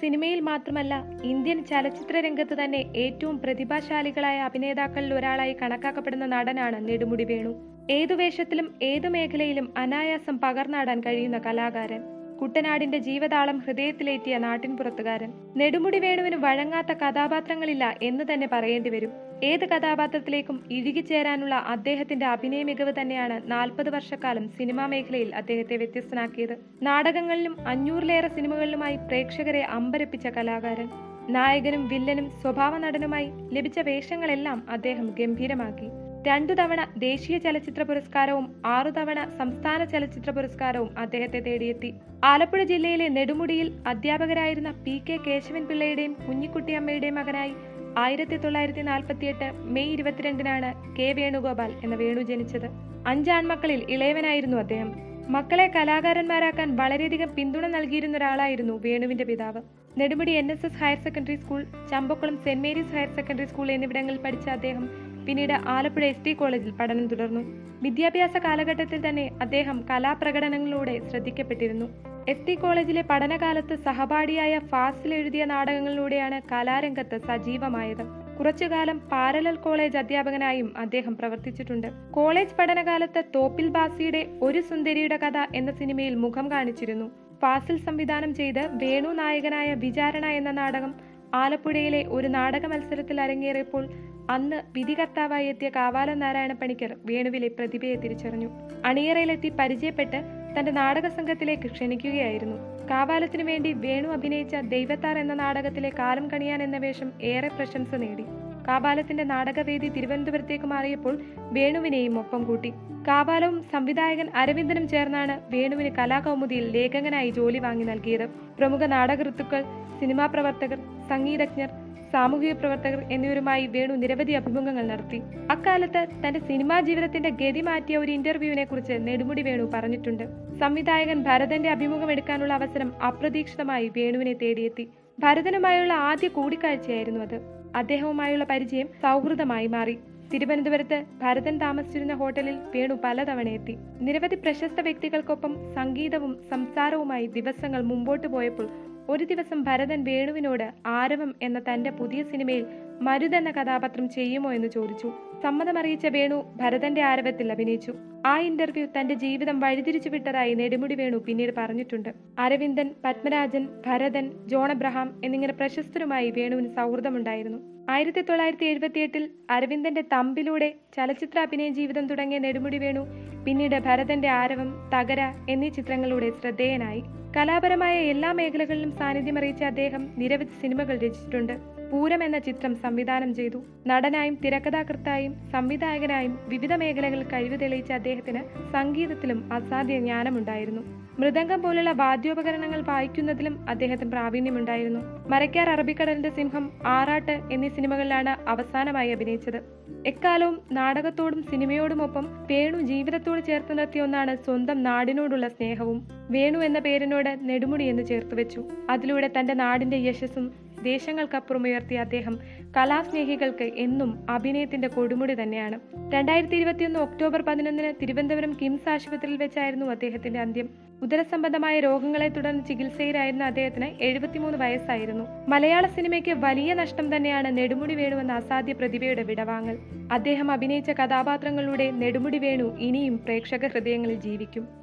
സിനിമയിൽ മാത്രമല്ല ഇന്ത്യൻ ചലച്ചിത്ര രംഗത്ത് തന്നെ ഏറ്റവും പ്രതിഭാശാലികളായ അഭിനേതാക്കളിൽ ഒരാളായി കണക്കാക്കപ്പെടുന്ന നടനാണ് നെടുമുടി വേണു. ഏതു വേഷത്തിലും ഏതു മേഖലയിലും അനായാസം പകർന്നാടാൻ കഴിയുന്ന കലാകാരൻ. കുട്ടനാടിന്റെ ജീവതാളം ഹൃദയത്തിലേറ്റിയ നാട്ടിൻപുറത്തുകാരൻ. നെടുമുടി വേണുവിന് വഴങ്ങാത്ത കഥാപാത്രങ്ങളില്ല എന്ന് തന്നെ പറയേണ്ടി വരും. ഏത് കഥാപാത്രത്തിലേക്കും ഇഴുകിച്ചേരാനുള്ള അദ്ദേഹത്തിന്റെ അഭിനയ മികവ് തന്നെയാണ് നാൽപ്പത് വർഷക്കാലം സിനിമാ മേഖലയിൽ അദ്ദേഹത്തെ വ്യത്യസ്തനാക്കിയത്. നാടകങ്ങളിലും അഞ്ഞൂറിലേറെ സിനിമകളിലുമായി പ്രേക്ഷകരെ അമ്പരപ്പിച്ച കലാകാരൻ. നായകനും വില്ലനും സ്വഭാവ നടനുമായി ലഭിച്ച വേഷങ്ങളെല്ലാം അദ്ദേഹം ഗംഭീരമാക്കി. രണ്ടു തവണ ദേശീയ ചലച്ചിത്ര പുരസ്കാരവും ആറു തവണ സംസ്ഥാന ചലച്ചിത്ര പുരസ്കാരവും അദ്ദേഹത്തെ തേടിയെത്തി. ആലപ്പുഴ ജില്ലയിലെ നെടുമുടിയിൽ അധ്യാപകരായിരുന്ന പി കെ കേശവൻ പിള്ളയുടെയും കുഞ്ഞിക്കുട്ടിയമ്മയുടെയും മകനായി ആയിരത്തി തൊള്ളായിരത്തി നാൽപ്പത്തിയെട്ട് മെയ് ഇരുപത്തിരണ്ടിനാണ് കെ വേണുഗോപാൽ എന്ന വേണു ജനിച്ചത്. അഞ്ചാൺമക്കളിൽ ഇളയവനായിരുന്നു അദ്ദേഹം. മക്കളെ കലാകാരന്മാരാക്കാൻ വളരെയധികം പിന്തുണ നൽകിയിരുന്ന ഒരാളായിരുന്നു വേണുവിന്റെ പിതാവ്. Nedumudi N S S higher secondary school Champakulam saint Mary's higher secondary school എന്നിവിടങ്ങളിൽ പഠിച്ച അദ്ദേഹം പിന്നീട് ആലപ്പുഴ എസ് ടി കോളേജിൽ പഠനം തുടർന്നു. വിദ്യാഭ്യാസ കാലഘട്ടത്തിൽ തന്നെ അദ്ദേഹം കലാപ്രകടനങ്ങളിലൂടെ ശ്രദ്ധിക്കപ്പെട്ടിരുന്നു. എസ് ടി കോളേജിലെ പഠനകാലത്ത് സഹപാഠിയായ ഫാസിൽ എഴുതിയ നാടകങ്ങളിലൂടെയാണ് കലാരംഗത്ത് സജീവമായത്. കുറച്ചുകാലം പാരലൽ കോളേജ് അധ്യാപകനായും അദ്ദേഹം പ്രവർത്തിച്ചിട്ടുണ്ട്. കോളേജ് പഠനകാലത്ത് തോപ്പിൽ ബാസിയുടെ ഒരു സുന്ദരിയുടെ കഥ എന്ന സിനിമയിൽ മുഖം കാണിച്ചിരുന്നു. ഫാസിൽ സംവിധാനം ചെയ്ത് വേണു നായകനായ വിചാരണ എന്ന നാടകം ആലപ്പുഴയിലെ ഒരു നാടക മത്സരത്തിൽ അരങ്ങേറിയപ്പോൾ അന്ന് വിധികർത്താവായി എത്തിയ കാവാല നാരായണ പണിക്കർ വേണുവിലെ പ്രതിഭയെ തിരിച്ചറിഞ്ഞു. അണിയറയിലെത്തി പരിചയപ്പെട്ട് തന്റെ നാടക സംഘത്തിലേക്ക് ക്ഷണിക്കുകയായിരുന്നു. കാവാലത്തിനു വേണ്ടി വേണു അഭിനയിച്ച ദൈവത്താർ എന്ന നാടകത്തിലെ കാലം കണിയാൻ എന്ന വേഷം ഏറെ പ്രശംസ നേടി. കാവാലത്തിന്റെ നാടകവേദി തിരുവനന്തപുരത്തേക്ക് മാറിയപ്പോൾ വേണുവിനെയും ഒപ്പം കൂട്ടി. കാവാലവും സംവിധായകൻ അരവിന്ദനും ചേർന്നാണ് വേണുവിന് കലാകൗമുദിയിൽ ലേഖകനായി ജോലി വാങ്ങി നൽകിയത്. പ്രമുഖ നാടകൃത്തുക്കൾ സിനിമാ പ്രവർത്തകർ സംഗീതജ്ഞർ സാമൂഹിക പ്രവർത്തകർ എന്നിവരുമായി വേണു നിരവധി അഭിമുഖങ്ങൾ നടത്തി. അക്കാലത്ത് തന്റെ സിനിമാ ജീവിതത്തിന്റെ ഗതി മാറ്റിയ ഒരു ഇന്റർവ്യൂവിനെ കുറിച്ച് നെടുമുടി വേണു പറഞ്ഞിട്ടുണ്ട്. സംവിധായകൻ ഭരതന്റെ അഭിമുഖം എടുക്കാനുള്ള അവസരം അപ്രതീക്ഷിതമായി വേണുവിനെ തേടിയെത്തി. ഭരതനുമായുള്ള ആദ്യ കൂടിക്കാഴ്ചയായിരുന്നു അത്. അദ്ദേഹവുമായുള്ള പരിചയം സൗഹൃദമായി മാറി. തിരുവനന്തപുരത്ത് ഭരതൻ താമസിച്ചിരുന്ന ഹോട്ടലിൽ വേണു പലതവണ എത്തി. നിരവധി പ്രശസ്ത വ്യക്തികൾക്കൊപ്പം സംഗീതവും സംസാരവുമായി ദിവസങ്ങൾ മുമ്പോട്ട് പോയപ്പോൾ ഒരു ദിവസം ഭരതൻ വേണുവിനോട് ആരവം എന്ന തന്റെ പുതിയ സിനിമയിൽ മരുത് എന്ന കഥാപാത്രം ചെയ്യുമോ എന്ന് ചോദിച്ചു. സമ്മതമറിയിച്ച വേണു ഭരതന്റെ ആരവത്തിൽ അഭിനയിച്ചു. ആ ഇന്റർവ്യൂ തന്റെ ജീവിതം വഴിതിരിച്ചു വിട്ടതായി നെടുമുടി വേണു പിന്നീട് പറഞ്ഞിട്ടുണ്ട്. അരവിന്ദൻ പത്മരാജൻ ഭരതൻ ജോൺ അബ്രഹാം എന്നിങ്ങനെ പ്രശസ്തരുമായി വേണുവിന് സൗഹൃദമുണ്ടായിരുന്നു. ആയിരത്തി തൊള്ളായിരത്തി എഴുപത്തിയെട്ടിൽ അരവിന്ദന്റെ തമ്പിലൂടെ ചലച്ചിത്ര അഭിനയ ജീവിതം തുടങ്ങിയ നെടുമുടി വേണു പിന്നീട് ഭരതന്റെ ആരവം തകര എന്നീ ചിത്രങ്ങളിലൂടെ ശ്രദ്ധേയനായി. കലാപരമായ എല്ലാ മേഖലകളിലും സാന്നിധ്യമറിയിച്ച അദ്ദേഹം നിരവധി സിനിമകൾ രചിച്ചിട്ടുണ്ട്. പൂരം എന്ന ചിത്രം സംവിധാനം ചെയ്തു. നടനായും തിരക്കഥാകൃത്തായും സംവിധായകനായും വിവിധ മേഖലകളിൽ കഴിവ് തെളിയിച്ച അദ്ദേഹത്തിന് സംഗീതത്തിലും അസാധ്യ ജ്ഞാനമുണ്ടായിരുന്നു. മൃദംഗം പോലുള്ള വാദ്യോപകരണങ്ങൾ വായിക്കുന്നതിലും അദ്ദേഹത്തിന് പ്രാവീണ്യമുണ്ടായിരുന്നു. മരക്കാർ അറബിക്കടലിന്റെ സിംഹം ആറാട്ട് എന്നീ സിനിമകളിലാണ് അവസാനമായി അഭിനയിച്ചത്. എക്കാലവും നാടകത്തോടും സിനിമയോടുമൊപ്പം വേണു ജീവിതത്തോട് ചേർത്ത് നിർത്തിയ ഒന്നാണ് സ്വന്തം നാടിനോടുള്ള സ്നേഹവും. വേണു എന്ന പേരിനോട് നെടുമുടി എന്ന് ചേർത്ത് വെച്ചു. അതിലൂടെ തന്റെ നാടിന്റെ യശസ്സും ദേശങ്ങൾക്കപ്പുറം ഉയർത്തിയ അദ്ദേഹം കലാസ്നേഹികൾക്ക് എന്നും അഭിനയത്തിന്റെ കൊടുമുടി തന്നെയാണ്. രണ്ടായിരത്തി ഇരുപത്തിയൊന്ന് ഒക്ടോബർ പതിനൊന്നിന് തിരുവനന്തപുരം കിംസ് ആശുപത്രിയിൽ വെച്ചായിരുന്നു അദ്ദേഹത്തിന്റെ അന്ത്യം. ഉദരസംബന്ധമായ രോഗങ്ങളെ തുടർന്ന് ചികിത്സയിലായിരുന്ന അദ്ദേഹത്തിന് എഴുപത്തിമൂന്ന് വയസ്സായിരുന്നു. മലയാള സിനിമയ്ക്ക് വലിയ നഷ്ടം തന്നെയാണ് നെടുമുടി വേണു എന്ന അസാധ്യ പ്രതിഭയുടെ വിടവാങ്ങൽ. അദ്ദേഹം അഭിനയിച്ച കഥാപാത്രങ്ങളുടെ നെടുമുടി വേണു ഇനിയും പ്രേക്ഷക ഹൃദയങ്ങളിൽ ജീവിക്കും.